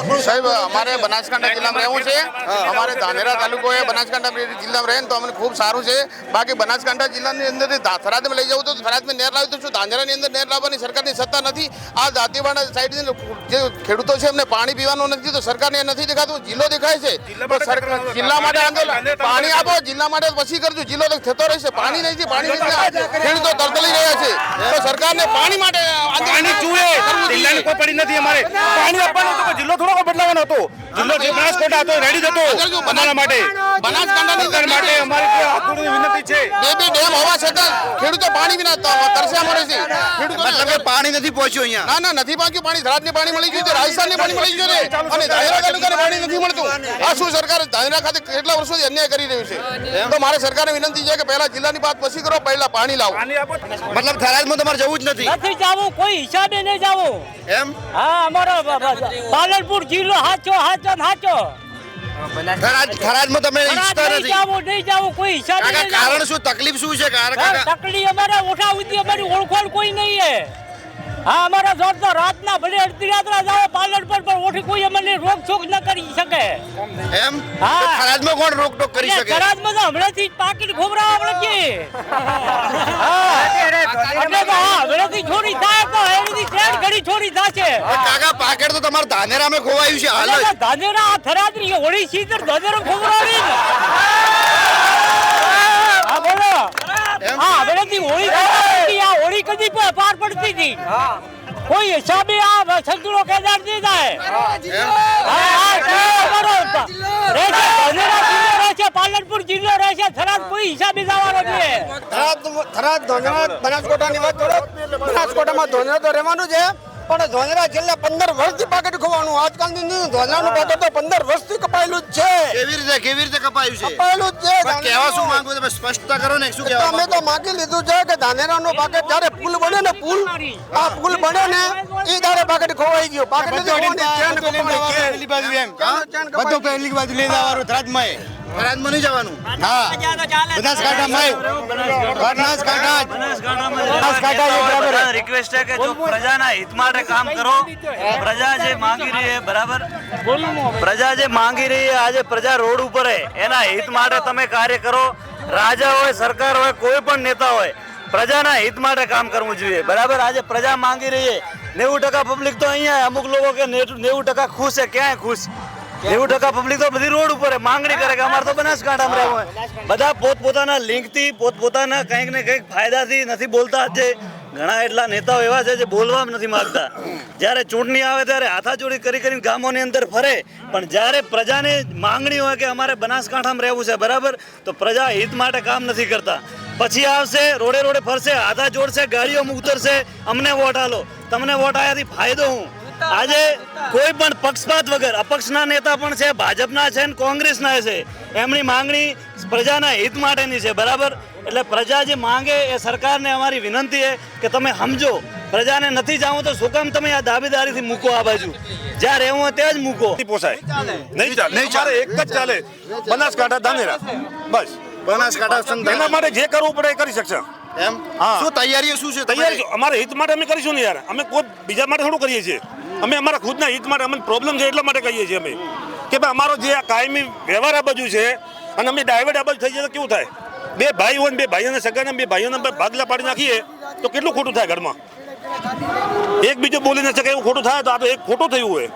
સાહેબ અમારે બનાસકાંઠા જિલ્લામાં રહેવું છે. અમારે ધાનેરા તાલુકો એ બનાસકાંઠા જિલ્લામાં રહે તો અમને ખૂબ સારું છે. બાકી બનાસકાંઠા જિલ્લાની અંદર થરાદમાં લઈ જવું તો થરાદમાં નેર લાવી તો શું? ધાનેરાની અંદર નેર લાવવાની સરકારની સત્તા નથી. આ જાતિવાડા સાઈડ જે ખેડૂતો છે એમને પાણી પીવાનું નથી તો સરકારને એ નથી દેખાતું. જિલ્લો દેખાય છે. જિલ્લા માટે આંદોલન પાણી આપો જિલ્લા માટે પછી કરજો. જિલ્લો થતો રહેશે. પાણી નહીં છે પાણી ખેડૂતો તરતલી રહ્યા છે. તો સરકારને પાણી માટે પાણી જુએ જિલ્લાની કોઈ પડી નથી અમારે. પાણી આપવાનું જિલ્લો થોડો કોઈ બદલાવાનો હતો. જિલ્લો જે બનાસકાંઠા હતો રેડી હતો. અમારા માટે. બનાસકાંઠા માટે અમારી જે હાથ જોડીને વિનંતી છે બે બે ડેમ હોવા છતાં ખેડૂતો પાણી વિના ત- તરસ્યા મરે છે. ખેડૂતો પાણી નથી પહોંચ્યું અહીંયા. ના ના નથી પહોંચ્યું પાણી થરાદને પાણી મળી ગયું છે રાજસ્થાનને પાણી મળી ગયું છે અને ધાનેરા તાલુકાને પાણી નથી મળતું. આ શું સરકાર ધાનેરા ખાતે કેટલા વર્ષોથી અન્યાય કરી રહ્યું છે? તો મારે સરકારને વિનંતી છે કે પહેલા જિલ્લાની વાત પછી કરો પહેલા પાણી લાવો. મતલબ થરાદમાં તમારે જવું જ નથી. નથી જવું કોઈ હિસાબે નહીં જવું. એમ? હા અમારો પાલનપુર જિલ્લો હાચો હાચો હાચો. થરાદ થરાદમાં તમે ઈચ્છતા નહીં નથી. જવું નહીં જવું કોઈ હિસાબે નહીં કારણ શું? તકલીફ શું છે? કારણ કે તકલીફ અમારે ઓઠા સુધી અમારી ઓળખોળ કોઈ નહીં હે. હા અમારા જોર તો રાતના ભલે અડધી રાતના જાઓ પાલનપુર પર ઓઠી કોઈ અમને રોક છોક ન કરી શકે. એમ? હા. થરાદમાં કોણ રોકટોક કરી શકે? કરાજમાં તો હમણાંથી જ પાકીટ ખોબરાવા પડે હા. એટલે તો હા હમણાંથી ચોરી થાય તો એની ટ્રેન ઘડી ચોરી થશે. કાકા પાકેટ તો તમારે ધાનેરામાં ખોવાયું છે હાલ ધાનેરા આ થરાદની હોળી સીધર ધાનેરા ખોબરાવી? હા હોળી આ હોળી કદી પાર પડતી હતી. કોઈ હિસાબે આ સંતુલો કેદાર નહીં થાય. પાલનપુર જિલ્લો રહેશે થરાદ કોઈ હિસાબે જવાનો છે થરાદ ધોંધરા બનાસકોટાની વાત કરો. બનાસકોટામાં ધોંધરા તો રહેવાનું છે. પણ ધોંધરા છેલ્લા પંદર વર્ષથી પાકેટ ખોવાનું. આજકાલની નહીં, ધોંધરાનું પાકેટ તો પંદર વર્ષથી કપાયેલું જ છે. કેવી રીતે કેવી રીતે કપાયું છે? કપાયેલું જ છે પણ કહેવા શું માંગુ તમે સ્પષ્ટતા કરો ને શું કહેવા અમે તો માગી લીધું છે કે ધાનેરાનો પાકેટ જ્યારે પુલ બને ને પુલ આ પુલ બને ને એ દાડે પાકેટ ખોવાઈ ગયો. પાકેટ. બધું પહેલી બાજુ લઈ જવાનું થરાદમાં થરાદમાં નહીં જવાનું. હા. બનાસકાંઠામાં રિક્વેસ્ટ છે કે જો પ્રજાના હિત માટે કામ કરો પ્રજા જે માંગી રહી છે બરાબર? પ્રજા જે માંગી રહી છે આજે પ્રજા રોડ ઉપર હે એના હિત માટે તમે કાર્ય કરો. રાજા હોય સરકાર હોય કોઈ પણ નેતા હોય પ્રજાના હિત માટે કામ કરવું જોઈએ. બરાબર? આજે પ્રજા માંગી રહી છે. નેવું ટકા પબ્લિક તો અહીંયા અમુક લોકો કે નેવું ટકા ખુશ છે. ક્યાંય ખુશ? નેવું ટકા પબ્લિક તો બધી રોડ ઉપર માંગણી કરે કે અમારે તો બનાસકાંઠામાં રહેવું બધા પોતપોતાના લિંકથી પોતપોતાના કંઈક ને કંઈક ફાયદાથી નથી બોલતા. જે ઘણા એટલા નેતાઓ એવા છે જે બોલવા નથી માંગતા. જ્યારે ચૂંટણી આવે ત્યારે હાથાચોડી કરી કરીને ગામોની અંદર ફરે. પણ જ્યારે પ્રજાને માંગણી હોય કે અમારે બનાસકાંઠામાં રહેવું છે બરાબર? તો પ્રજા હિત માટે કામ નથી કરતા. પછી આવશે રોડે રોડે ફરશે હાથા જોડશે ગાડીઓમાં ઉતરશે. અમને વોટ આલો. તમને વોટ આવ્યાથી ફાયદો હું? આજે કોઈ પણ પક્ષપાત વગર અપક્ષના નેતા પણ છે ભાજપના છે ને કોંગ્રેસના છે એમની માંગણી પ્રજાના હિત માટેની છે બરાબર? એટલે પ્રજા જે માંગે એ સરકારને અમારી વિનંતી છે કે તમે સમજો પ્રજાને નથી જાવું તો શું કામ તમે આ દાવેદારીથી મૂકો આ બાજુ? જ્યાં રહેવું હોય ત્યાં જ મૂકો. પોસાય. નહીં ચાલે. નહીં ચાલે. એક જ ચાલે. બનાસકાંઠા ધાનેરા. બસ. બનાસકાંઠા એના માટે જે કરવું પડે એ કરી શકશે. એમ? હા. શું તૈયારીઓ શું છે તૈયારી અમારે હિત માટે અમે કરીશું ને યાર. અમે કોઈ બીજા માટે થોડું કરીએ છીએ. અમે અમારા ખુદના હિત માટે અમને પ્રોબ્લેમ છે એટલા માટે કહીએ છીએ અમે. કે ભાઈ અમારો જે આ કાયમી વ્યવહાર આ બાજુ છે, અને અમે ડાયવર્ટ આ બાજુ થઈ જાય તો કેવું થાય? બે ભાઈ હોય બે ભાઈઓને સગાને બે ભાઈઓને ભાગલા પાડી નાખીએ, તો કેટલું ખોટું થાય ઘરમાં? એક બીજો બોલી ન શકે એવું ખોટું થાય તો આ તો એક ખોટું થયું હોય.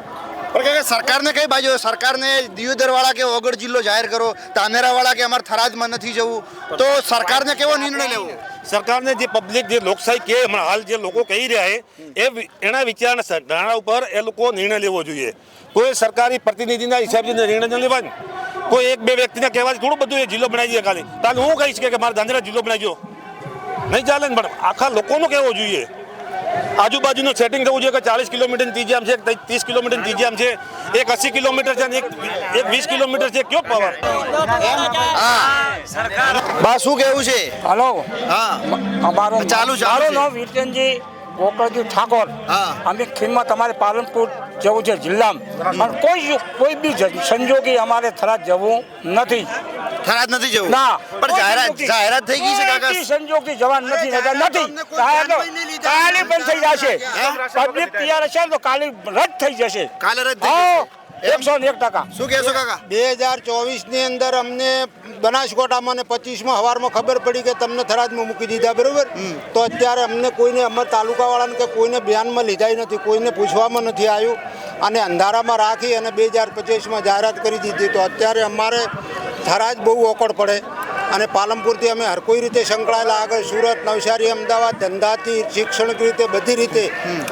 પણ કે સરકારને કઈ બાજુ સરકારને દિયોદર વાળા કે ઓગળ જિલ્લો જાહેર કરો? તાનેરા વાળા કે અમારે થરાદમાં નથી જવું? તો સરકારને કેવો નિર્ણય લેવો? સરકારને જે પબ્લિક જે લોકશાહી કે હમણાં હાલ જે લોકો કહી રહ્યા છે, એ એના વિચારના ધારણા ઉપર એ લોકો નિર્ણય લેવો જોઈએ. કોઈ સરકારી પ્રતિનિધિના હિસાબથી નિર્ણય ન લેવાય કોઈ એક બે વ્યક્તિને કહેવાથી થોડું બધું એ જિલ્લો બનાવી દે ખાલી. કારણ હું કહીશ કે મારે ધાંધ્રા જિલ્લો બનાવી દો નહીં ચાલે ને પણ આખા લોકોનું કહેવો જોઈએ. આજુબાજુનું સેટિંગ થવું જોઈએ કે ચાલીસ કિલોમીટર ત્રીજામ છે ત્રીસ કિલોમીટર ત્રીજામ છે એક અસી કિલોમીટર છે અને એક એક વીસ કિલોમીટર છે કયો પાવર બા શું કેવું છે? હલો. હા. અમારો ચાલુ, ચાલુ નો. નામ ગોકળજી ઠાકોર. હા. અમે ખીમત તમારે પાલનપુર જવું છે જિલ્લામાં. પણ કોઈ કોઈ બી જ- સંજોગે અમારે થરાદ જવું નથી. થરાદ નથી જવું. ના. પણ જાહેરાત જાહેરાત થઈ ગઈ છે કાકા. સંજોગથી જવાન નથી નથી. કાલે બંધ થઈ જશે. પબ્લિક તૈયાર હશે તો કાલે રદ થઈ જશે. કાલે રદ થઈ જશે. એકસો ને એક ટકા. શું કહેશો કાકા? બે હજાર ચોવીસની અંદર અમને બનાસકોટામાં ને પચીસમાં હવારમાં ખબર પડી કે તમને થરાદમાં મૂકી દીધા બરોબર? તો અત્યારે અમને કોઈને અમારા તાલુકાવાળાને કે કોઈને ધ્યાનમાં લીધા નથી કોઈને પૂછવામાં નથી આવ્યું. અને અંધારામાં રાખી અને બે હજાર પચીસમાં જાહેરાત કરી દીધી. તો અત્યારે અમારે થરાદ બહુ ઓકળ પડે. અને પાલનપુરથી અમે હર કોઈ રીતે સંકળાયેલા આગળ સુરત નવસારી અમદાવાદ ધંધાથી શૈક્ષણિક રીતે બધી રીતે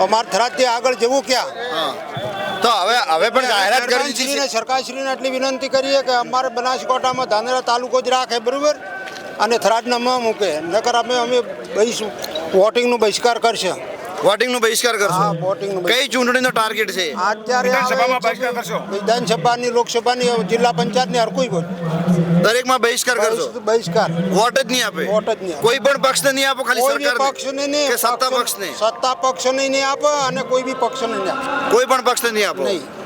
અમારે થરાજથી આગળ જવું ક્યાં? તો હવે હવે પણ જાહેરાત કરી દીધી સરકારશ્રીને છે. સરકારશ્રીને એટલી વિનંતી કરીએ કે અમારે બનાસકાંઠામાં ધાનેરા તાલુકો જ રાખે બરાબર? અને થરાદના ન મૂકે. નકર અમે અમે બહિષ વોટિંગનો બહિષ્કાર કરશે. વોટિંગનો બહિષ્કાર કરશો? હા, votingનો કઈ ચૂંટણીનો ટાર્ગેટ છે? અત્યારે વિધાનસભાની લોકસભાની જિલ્લા પંચાયતની હર કોઈ વોટ. દરેકમાં બહિષ્કાર કરશો બહિષ્કાર. વોટ જ નહીં આપે. વોટ જ નહીં કોઈ પણ પક્ષને નહીં આપો ખાલી સરકાર પક્ષને નહીં સત્તા પક્ષને- સત્તા પક્ષને નહીં આપે અને કોઈ બી પક્ષને નહીં આપે. કોઈ પણ પક્ષને નહીં આપો. નહીં.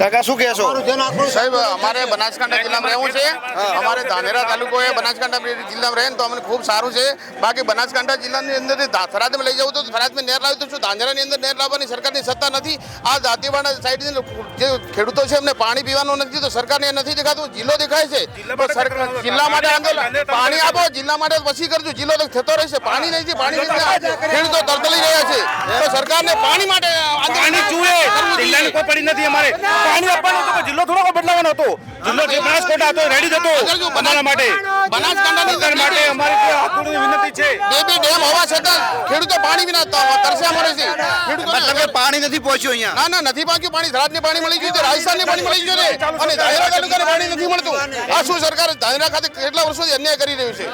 કાકા શું કહેશો? સાહેબ અમારે બનાસકાંઠા જિલ્લામાં રહેવું છે. અમારે ધાનેરા તાલુકો એ બનાસકાંઠા જિલ્લામાં રહે ને તો અમને ખૂબ સારું છે. બાકી બનાસકાંઠા જિલ્લાની અંદર થરાદમાં લઈ જવું તો થરાદમાં નેર લાવી તો શું? ધાનેરાની અંદર નેર લાવવાની સરકારની સત્તા નથી. આ દાંતીવાડા સાઈડ જે ખેડૂતો છે એમને પાણી પીવાનું નથી તો સરકારને એ નથી દેખાતું. જિલ્લો દેખાય છે. જિલ્લા માટે આંદોલન. પાણી આપો જિલ્લા માટે પછી કરજો. જિલ્લો થતો રહેશે. પાણી નથી પાણી નથી. ખેડૂતો તરતલી રહ્યા છે. તો સરકારને પાણી માટે પાણી જુએ જિલ્લાની કોઈ પડી નથી અમારે. પાણી આપવાનું હતું જિલ્લો થોડો કોઈ બદલાવાનો હતો જિલ્લો જે બનાસકાંઠા હતો રેડી હતો અમારા માટે. બનાસકાંઠાની સરકાર માટે અમારી હાથોડી વિનંતી છે. બે બે ડેમ હોવા છતાં ખેડૂતો પાણી વિના ત- તરસ્યા મરે છે. ખેડૂતો પાણી નથી પહોંચ્યું અહીંયા. ના ના નથી પહોંચ્યું. પાણી થરાદને પાણી મળી ગયું છે રાજસ્થાનને પાણી મળી ગયું છે. અને ધાનેરા તાલુકાને પાણી નથી મળતું. આ શું સરકાર ધાનેરા ખાતે કેટલા વર્ષોથી અન્યાય કરી રહ્યું છે?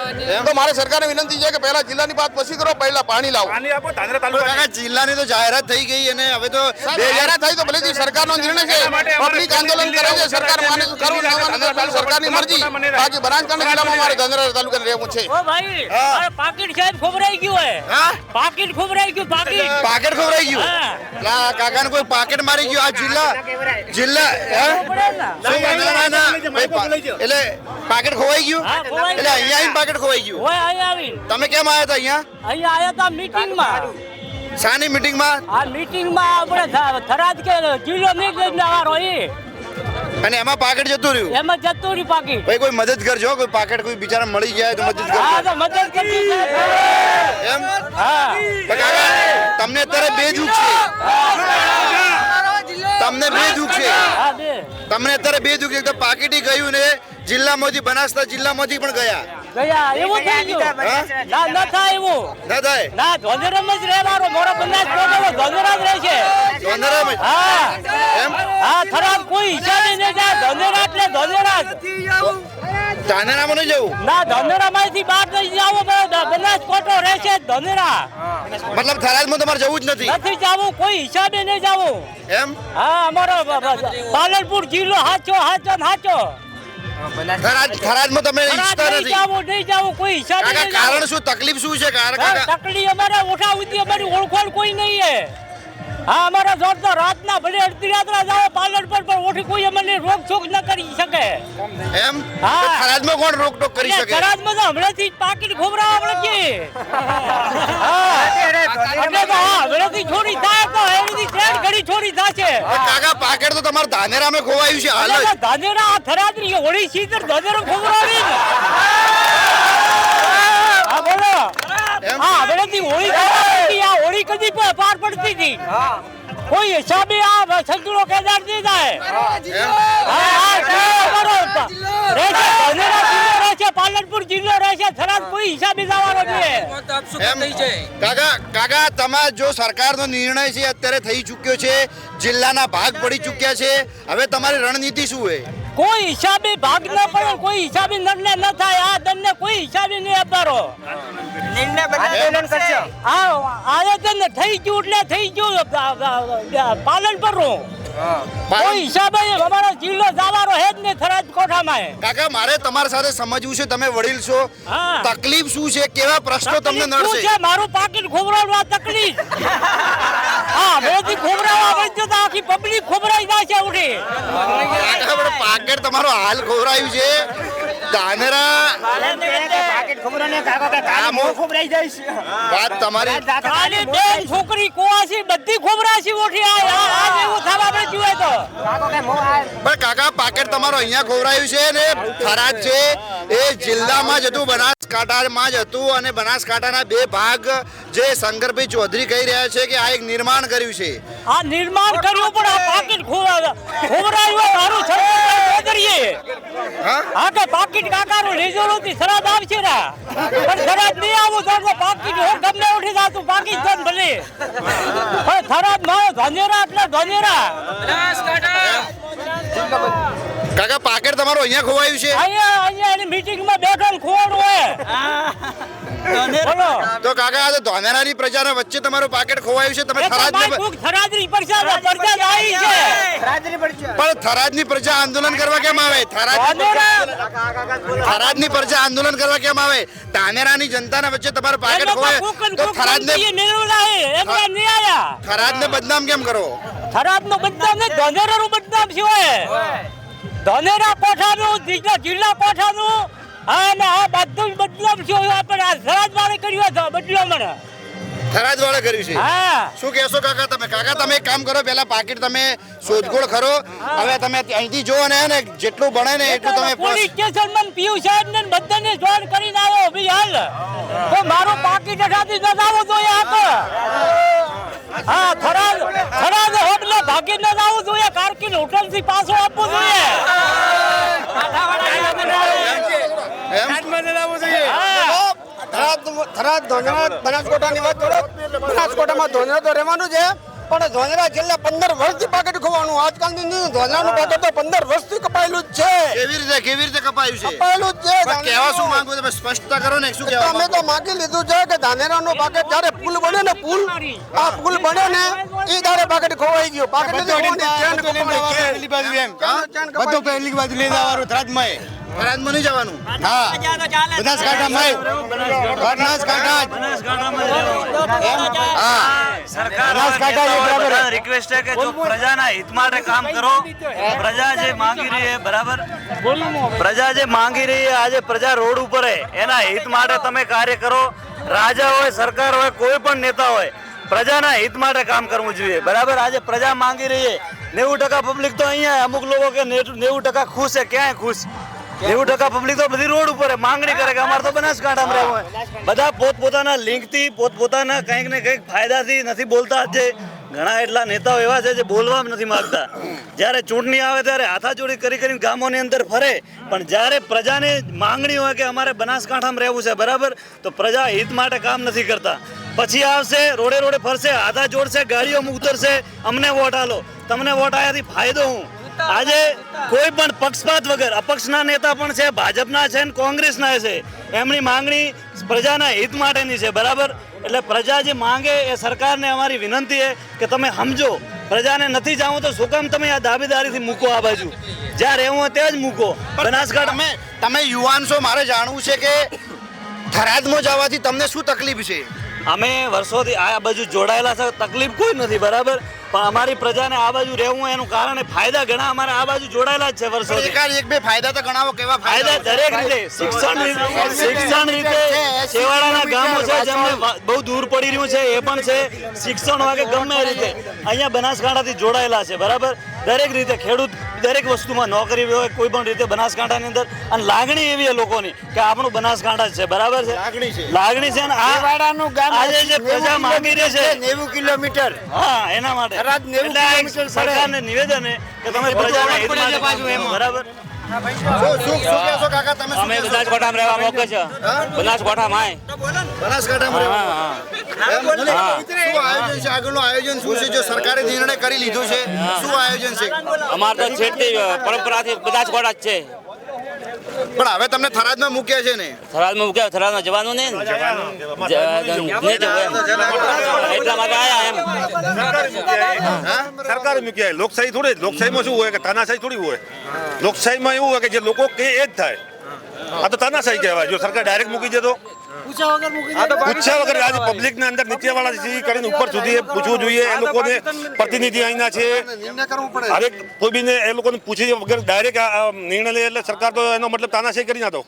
તો મારે સરકારને વિનંતી છે કે પહેલા જિલ્લાની વાત પછી કરો પહેલા પાણી લાવો. પાણી આપો ધાનેરા તાલુકા જિલ્લાની તો જાહેરાત થઈ ગઈ અને હવે તો જાહેરાત થઈ થાય તો ભલે સરકારનો નિર્ણય છે. પબ્લિક આંદોલન કરે છે સરકાર માને પેલી સરકારની મરજી. બાકી બનાસકાંઠા જિલ્લામાં મારે ધાનેરા તાલુકાને રહેવું છે. ઓ ભાઈ મારે પાકીટ સાહેબ ખોબરાઈ ગયું હે. હા? પાકીટ ખોબરાઈ ગયું પાકીટ. પાકેટ ખવડાઈ ગયું? લા કાકાને કોઈ પાકેટ મારી ગયું? આ જિલ્લા જિલ્લા હે? શું ના, ના, ના. ભાઈ, પા- એટલે પાકેટ ખોવાઈ ગયું? એટલે અહીંયા આવીને પાકેટ ખોવાઈ ગયું? ઓય અહીંયા આવીને. તમે કેમ આવ્યા હતા અહીંયા? અહીંયા આયા તા મીટિંગમાં. શાની મીટિંગમાં? આ મીટિંગમાં આપણે થરાદ કે જિલ્લો વાળો એ. અને એમાં પાકેટ જતું રહ્યું? એમાં જતું રહ્યું પાકીટ. ભાઈ કોઈ મદદ કરજો કોઈ પાકેટ કોઈ બિચારા મળી જાય તો મદદ હા કરજો તો મદદ કરજો એમ? હા તમને અત્યારે બે દુખ છે. તમને બે દુખ છે. તમને અત્યારે બે દુખ છે. તો પાકેટી ગયું ને જિલ્લામાંથી બનાસતા જિલ્લામાંથી પણ ગયા. ગયા. એવું થઈ ગયું. હા? ના થાય એવું. ના થાય? ના ધોંધેરામ જ રહેવાનો. મોરો બનાસ કોટેલો રહે છે ધોંધરામ જ. હા. જ ચાંદનામાં નહીં જવું? ના ધોંધેરા માંથી બહાર નહીં જાવો બનાસ કોટો રહેશે ધાનેરા. મતલબ થરાદમાં તમારે જવું જ નથી? નથી જવું કોઈ હિસાબે નહીં જવું. એમ? હા અમારો પાલનપુર જિલ્લો હાચો હાચો હાચો. થરાદમાં તમે ઈચ્છતા નહીં નથી? જાવું નહીં જાવું કોઈ હિસાબે કારણ શું? તકલીફ શું છે? કારણ અમારા ઓઠા ઉધી અમારી ઓળખોળ કોઈ નહીં હે. હા અમારા જોર તો રાતના ભલે અડધી રાત્રે જાવ પાર્લર પર પણ ઓઠી કોઈ અમને રોક છોક ન કરી શકે. એમ? હા. થરાદમાં કોણ રોકટોક કરી શકે? ખરાજમાં તો હમણાંથી પાકીટ ખોબરા આપણે કે હા. એટલે તો હા હમણાંથી છોરી થાય તો એવી ટ્રેન ઘડી છોરી થશે. કાકા પાકેટ તો તમારા ધાનેરામાં ખોવાયું છે હાલ ધાનેરા આ થરાદની હોળી સીધર ધાનેરા ખોબરાવી. હા બોલો. હા હમણાંથી હોળી કરતી આ હોળી કદી પ- પાર પડતી હતી કોઈ હિસાબે આ સંતુલો કેદાર દીધા હે એમ? હા હા જિલ્લો! અમારો રહેશે ધાનેરા જિલ્લો રહેશે પાલનપુર જિલ્લો રહેશે થરાદ કોઈ હિસાબે જવાનો એમ? કાકા કાકા તમારા જો સરકારનો નિર્ણય છે અત્યારે થઈ ચૂક્યો છે જિલ્લાના ભાગ પડી ચૂક્યા છે. હવે તમારી રણનીતિ શું હોય? કોઈ હિસાબે ભાગ ન પડે કોઈ હિસાબે નિર્ણય ન થાય. આ દંડને કોઈ હિસાબે નહીં આપવાનો. આ આયોજન થઈ ગયું એટલે થઈ ગયું. પાલન પરનું કોઈ હિસાબે અમારો જિલ્લો જવાનો હે જ નહીં થરાદ કોઠામાં કાકા મારે તમારા સાથે સમજવું છે તમે વડીલ છો. હા. તકલીફ શું છે? કેવા પ્રશ્નો તમને નડશે? મારું પાકીટ ખોબરાવવા તકલીફ. પાકેટ તમારો હાલ ખોરાયું છે. ધાનેરા આ મો- વાત તમારી. ખાલી બેન છોકરી કુવાસી બધી ખોબરાસી ઓઠી આ થવા આપણે જોઈએ તો. પણ કાકા પાકેટ તમારો અહીંયા ખોવરાયું છે ને ફરાજ છે. એ જિલ્લામાં જતું હતું બનાસકાંઠામાં જ હતું અને બનાસકાંઠાના બે ભાગ જે શંકરભાઈ ચૌધરી કહી રહ્યા છે કે આ એક નિર્માણ કર્યું છે. આ નિર્માણ કર્યું પણ આ પાકીટ ખોવા ખોબરાયું મારું હા? હા કે પાકીટ કાકાનું રિઝોલ્યુથી શરાબ આવશે ને? પણ શરાબ નહીં આવું તો પાકીટ હું ગમે ઉઠી જાતું પાકિસ્તાન ભલે. પણ ખરાબ ના ધનેરા એટલે ધનેરા. કાકા પાકેટ તમારો અહીંયા ખોવાયું છે? અહીંયા અહીંયા એની મીટિંગમાં બેઠો ખોવાનું હોય. તો કાકા આ તો ધોનેરાની પ્રજાના વચ્ચે તમારું પાકેટ ખોવાયું છે તમે તો થરાદને પ્રજા પ્રજા આવી છે. પણ થરાદની પ્રજા આંદોલન કરવા કેમ આવે? થરાદની થરાદની પ્રજા આંદોલન કરવા કેમ આવે? ધાનેરાની જનતાના વચ્ચે તમારું પાકેટ ખોવાય. તો થરાદને થરાદને બદનામ કેમ કરો? થરાદનો બદનામ ને ધોનેરાનો બદનામ છે હોય ધનેરા કોઠાનું જિલ્લા જિલ્લા કોઠાનું અને આ બધું બદલામ છે આપણે આ સરાજ વાળે કર્યું હતું બદલામણ થરાદ વાળા કર્યું છે? શું કહેશો કાકા તમે? કાકા તમે એક કામ કરો પેલા પાકીટ તમે શોધખોળ કરો. હવે તમે અહીંથી જો ને જેટલું બને ને એટલું તમે પોલીસ સ્ટેશનમાં પીયુ સાહેબ ને બધાને જોઈન કરીને આવ્યો ભઈ હાલ. તો મારો પાકીટ અઠાથી ન આવો જોઈએ આપ હા થરાદ થરાદ હોટલે ભાગી ન આવું જોઈએ. કારકિન હોટલથી પાછો આપવો જોઈએ. થરાદ ધોધરા બનાસકોટાની વાત કરો. બનાસકોટામાં ધોધરા તો રહેવાનું છે. પણ ધોધરા છેલ્લા પંદર વર્ષથી પાકેટ ખોવાનું. આજકાલની નહીં ધોધરાનું પાકેટ તો પંદર વર્ષથી કપાયેલું જ છે. કેવી રીતે કેવી રીતે કપાયું છે? કપાયેલું જ છે. પણ કહેવા શું માંગુ તમે સ્પષ્ટતા કરો ને શું કહેવા અમે તો માગી લીધું છે કે ધાનેરાનું પાકેટ જ્યારે પુલ બને ને પુલ આ પુલ બને ને એ દાડે પાકેટ ખોવાઈ ગયું. પાકેટ બધું પહેલી બાજુ લઈ જવાનું થરાદમાં થરાદમાં નહીં જવાનું. હા. બનાસકાંઠામાં બનાસકાંઠા બનાસકાંઠામાં હા. સરકાર રિક્વેસ્ટ છે. કે જો પ્રજાના હિત માટે કામ કરો પ્રજા જે માંગી રહી છે બરાબર? પ્રજા જે માંગી રહી છે આજે પ્રજા રોડ ઉપર એના હિત માટે તમે કાર્ય કરો. રાજા હોય સરકાર હોય કોઈ પણ નેતા હોય પ્રજાના હિત માટે કામ કરવું જોઈએ. બરાબર? આજે પ્રજા માંગી રહી છે. નેવું ટકા પબ્લિક તો અહીંયા અમુક લોકો કે નેવું ટકા ખુશ છે. ક્યાંય ખુશ? નેવું ટકા પબ્લિક તો બધી રોડ ઉપર માંગણી કરે કે અમારે તો બનાસકાંઠામાં રહેવું બધા પોતપોતાના લિંકથી પોતપોતાના કંઈક ને કંઈક ફાયદાથી નથી બોલતા. જે ઘણા એટલા નેતાઓ એવા છે જે બોલવા નથી માંગતા. જ્યારે ચૂંટણી આવે ત્યારે હાથાચોડી કરી કરીને ગામોની અંદર ફરે. પણ જ્યારે પ્રજાને માંગણી હોય કે અમારે બનાસકાંઠામાં રહેવું છે બરાબર? તો પ્રજા હિત માટે કામ નથી કરતા. પછી આવશે રોડે રોડે ફરશે હાથા જોડશે ગાડીઓમાં ઉતરશે. અમને વોટ આલો. તમને વોટ આવ્યાથી ફાયદો હું? આજે કોઈ પણ પક્ષપાત વગર અપક્ષના નેતા પણ છે ભાજપના છે ને કોંગ્રેસના છે એમની માંગણી પ્રજાના હિત માટેની છે બરાબર? એટલે પ્રજા જે માંગે એ સરકારને અમારી વિનંતી છે કે તમે સમજો પ્રજાને નથી જાવું તો શું કામ તમે આ દાવેદારીથી મૂકો આ બાજુ? જ્યાં રહેવું હોય ત્યાં જ મૂકો. બનાસકાંઠા તમે તમે યુવાન છો મારે જાણવું છે કે થરાદમાં જવાથી તમને શું તકલીફ છે? અમે વર્ષોથી આ બાજુ જોડાયેલા છે તકલીફ કોઈ નથી બરાબર? પણ અમારી પ્રજાને આ બાજુ રહેવું એનું કારણે ફાયદા ઘણા અમારે આ બાજુ જોડાયેલા જ છે વર્ષો એક બે ફાયદા તો ગણાવો કેવા ફાયદા દરેક રીતે. શિક્ષણ રીતે શિક્ષણ રીતે છેવાડાના ગામો છે જેમને બહુ દૂર પડી રહ્યું છે એ પણ છે. શિક્ષણ વાગે ગમે રીતે. અહીંયા બનાસકાંઠાથી જોડાયેલા છે બરાબર? દરેક રીતે ખેડૂત દરેક વસ્તુમાં નોકરી હોય કોઈ પણ રીતે બનાસકાંઠાની અંદર. અને લાગણી એવી લોકોની કે આપણું બનાસકાંઠા છે બરાબર છે? લાગણી છે. લાગણી છે ને આ આજે જે પ્રજા માંગી રહી છે નેવું કિલોમીટર. હા એના માટે. થરાદ નેવું કિલોમીટર સરકારને નિવેદન છે કે તમે પ્રજાના હિત માટે કામ કરો. બરાબર? અમે કહેશો? રહેવા મોકે છે. બનાસકાંઠામાં રહેવાનું. એમ? શું આયોજન છે? આગળનું આયોજન શું છે? જો નિર્ણય કરી લીધો છે શું આયોજન છે? અમારે તો છેટલી પરંપરાથી બનાસકોઠા જ છે. પણ હવે તમને થરાદમાં મૂક્યા છે ને? થરાદમાં મૂક્યા થરાદમાં જવાનું નહીં ને. એટલા માટે આયા એમ. સરકારે મૂક્યા લોકશાહી થોડી લોકશાહીમાં શું હોય કે તાનાશાહી થોડી હોય? લોકશાહીમાં એવું હોય કે જે લોકો કે એ જ થાય. આ તો તાનાશાહી કહેવાય. જો સરકાર ડાયરેક્ટ મૂકી જતો તો? પૂછ્યા વગર આજે પબ્લિક ના અંદર નીચેવાળા કરીને ઉપર સુધી પૂછવું જોઈએ. એ લોકોને પ્રતિનિધિ અહીંના છે. નિર્ણય કરવો પડે. હરેક કોઈ બીને એ લોકોને પૂછી વગર ડાયરેક્ટ નિર્ણય લે એટલે સરકાર તો એનો મતલબ તાનાશાહી કરી નાખો.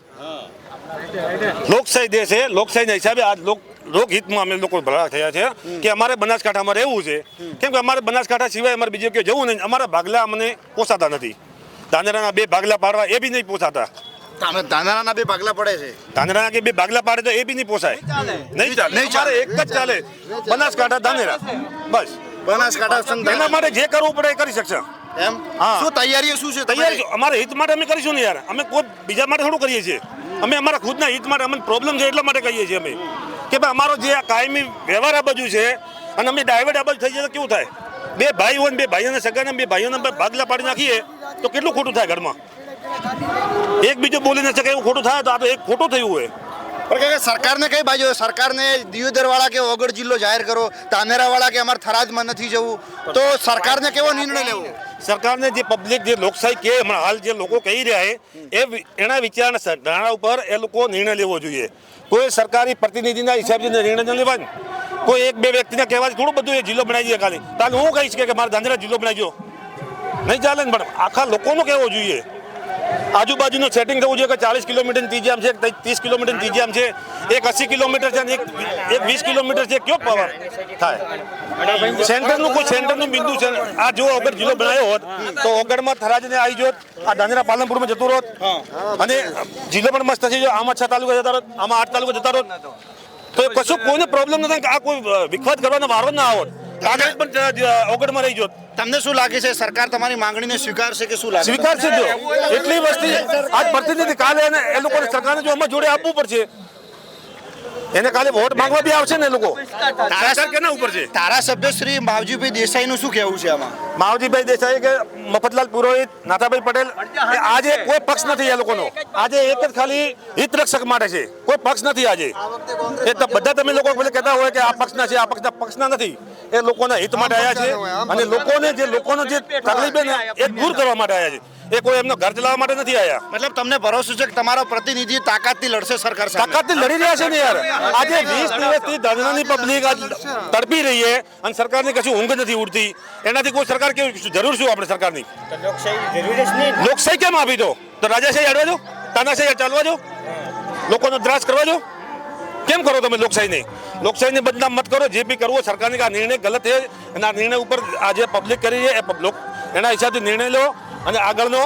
લોકશાહી દેશ છે લોકશાહીના હિસાબે આજ લોક લોકહિતમાં અમે લોકો ભલા થયા છે કે અમારે બનાસકાંઠામાં રહેવું છે. કેમ કે અમારે બનાસકાંઠા સિવાય અમારે બીજે ક્યાંય જવું નહીં. અમારા ભાગલા અમને પોસાતા નથી. દાનેરાના બે ભાગલા પાડવા એ બી નહીં પોસાતા. તમે ધાનારાના બે ભાગલા પડે છે. ધાનેરાના કે બે ભાગલા પાડે તો એ બી નહીં પોસાય. નહીં ચાલે. નહીં ચાલે. એક જ ચાલે. બનાસકાંઠા ધાનેરા બસ. બનાસકાંઠા એના માટે જે કરવું પડે એ કરી શકશે. એમ? હા. શું તૈયારીઓ શું છે તૈયારી? અમારા હિત માટે અમે કરીશું ને યાર. અમે કોઈ બીજા માટે થોડું કરીએ છીએ. અમે અમારા ખુદના હિત માટે અમને પ્રોબ્લેમ છે એટલા માટે કહીએ છીએ અમે. કે ભાઈ અમારો જે આ કાયમી વ્યવહાર આ બાજુ છે અને અમે ડાયવર્ટ આ બાજુ થઈ જાય તો કેવું થાય? બે ભાઈ હોય બે ભાઈઓને સગાને બે ભાઈઓને ભાગલા પાડી નાખીએ તો કેટલું ખોટું થાય ઘરમાં? એક બીજો બોલી ન શકે એવું ખોટું થાય તો આ તો એક ખોટું થયું હોય. પણ કે સરકારને કઈ બાજુ સરકારને દિયોદર વાળા કે ઓગળ જિલ્લો જાહેર કરો તાનેરા વાળા કે અમારે થરાદમાં નથી જવું તો સરકારને કેવો નિર્ણય લેવો? સરકારને જે પબ્લિક જે લોકશાહી કે હમણાં હાલ જે લોકો કહી રહ્યા છે એ એના વિચારના ધારણા ઉપર એ લોકો નિર્ણય લેવો જોઈએ. કોઈ સરકારી પ્રતિનિધિના હિસાબથી નિર્ણય ન લેવાય કોઈ એક બે વ્યક્તિને કહેવાથી થોડું બધું એ જિલ્લો બનાવી દે ખાલી. કારણ હું કહીશ કે મારે ધાંધરા જિલ્લો બનાવી જો નહીં ચાલે ને પણ આખા લોકોનું કહેવો જોઈએ. આજુબાજુનું સેટિંગ થવું જોઈએ કે ચાલીસ કિલોમીટર ત્રીજામ છે ત્રીસ કિલોમીટર ત્રીજામ છે, એક અસી કિલોમીટર છે એક એક વીસ કિલોમીટર છે, કયો પાવર થાય? સેન્ટરનું કોઈ સેન્ટરનું બિંદુ છે, આ જો અગર જિલ્લો બનાવ્યો હોત, તો ઓગણમાં થરાજને આવી જોત, આ દાંદરા પાલનપુરમાં જતો રોત, અને જિલ્લો પણ મસ્ત થઈ જો આમાં છ તાલુકા જતા રોત, આમાં આઠ તાલુકા જતા રોત, તો કશું કોઈને પ્રોબ્લેમ નથી આ કોઈ વિખવાદ કરવાનો વારો ના આવત. કાગળ પણ અ, રહી જોત તમને શું લાગે છે સરકાર તમારી માંગણીને સ્વીકારશે કે શું લાગે? સ્વીકાર છે જો. એટલી વસ્તી આજ પ્રતિનિધિ કાલે એને એ લોકોને સરકારને જો અમારા જોડે આપવું પડશે એને કાલે વોટ માંગવા બી આવશે ને લોકો. સરકાર કેના ઉપર છે? ધારાસભ્ય શ્રી માવજીભાઈ દેસાઈનું શું કહેવું છે આમાં? માવજીભાઈ દેસાઈ કે મફતલાલ પુરોહિત નાથાભાઈ પટેલ એ આજે કોઈ પક્ષ નથી એ લોકોનો. આજે એક જ ખાલી હિત રક્ષક માટે છે. કોઈ પક્ષ નથી આજે. એ તો બધા તમે લોકો કહેતા હોય કે આ પક્ષના છે આ પક્ષના પક્ષના નથી. એ લોકોના હિત માટે આવ્યા છે. અને લોકોને જે લોકોનો જે તકલીફ છે ને એ દૂર કરવા માટે આવ્યા છે. એ કોઈ એમનો ઘર ચલાવવા માટે નથી આવ્યા મતલબ તમને ભરોસો છે કે તમારો પ્રતિનિધિ તાકાતથી લડશે સરકાર સામે? તાકાતથી લડી રહ્યા છે ને યાર. આજે વીસ દિવસથી ધરણાની પબ્લિક આજ તડપી રહી છે અને સરકારની કશું ઊંઘ નથી ઉડતી. એનાથી કોઈ સરકાર કેવી જરૂર શું આપણે સરકારની? લોકશાહી કેમ આપી દો? તો રાજાશાહી અડવા દો તાનાશાહી ચાલવા દો લોકોનો ત્રાસ કરવા દો કેમ કરો તમે લોકશાહીને? લોકશાહીને બદનામ મત કરો જે બી કરવો સરકારની આ નિર્ણય ગલત છે. અને આ નિર્ણય ઉપર આ જે પબ્લિક કરી છે એ પબ્લિક લોક- એના હિસાબથી નિર્ણય લો અને આગળનો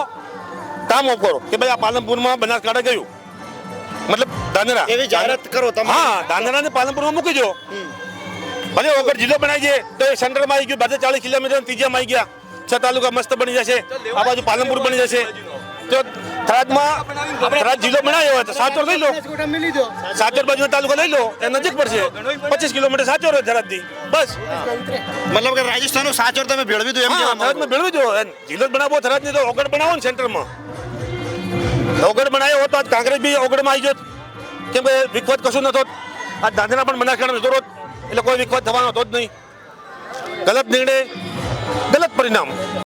કામ કરો. કે ભાઈ આ પાલનપુરમાં બનાસકાંઠા ગયું. મતલબ દાંદરા એવી જાહેરાત કરો તમે હા દાંદરાને પાલનપુરમાં મૂકી દો. ભલે ઓગર જિલ્લો બનાવી દે તો એ સેન્ટરમાં આવી ગયું. બધા ચાલીસ કિલોમીટર ત્રીજામાં આવી ગયા. છ તાલુકા મસ્ત બની જશે. આ બાજુ પાલનપુર બની જશે. તો થરાદમાં થરાદ જિલ્લો બનાવ્યો હોય તો સાચોર લઈ લો. સાચોર બાજુ તાલુકા લઈ લો. એ નજીક પડશે. પચીસ કિલોમીટર સાચોર હોય થરાદથી. બસ. મતલબ કે રાજસ્થાનનું સાચોર તમે ભેળવી દો એમ થરાદમાં ભેળવી દો. જિલ્લો બનાવો બનાવવો થરાદ તો ઓગળ બનાવો ને સેન્ટરમાં. ઓગળ બનાવ્યો હોત તો આજ કાંગ્રેસ બી ઓગળમાં આવી ગયો કેમ કે વિખવત કશું નતો આ દાંધરા પણ બનાસકાંઠા જતો રોત એટલે કોઈ વિખવાદ થવાનો હતો જ નહીં. ગલત નિર્ણય ગલત પરિણામ.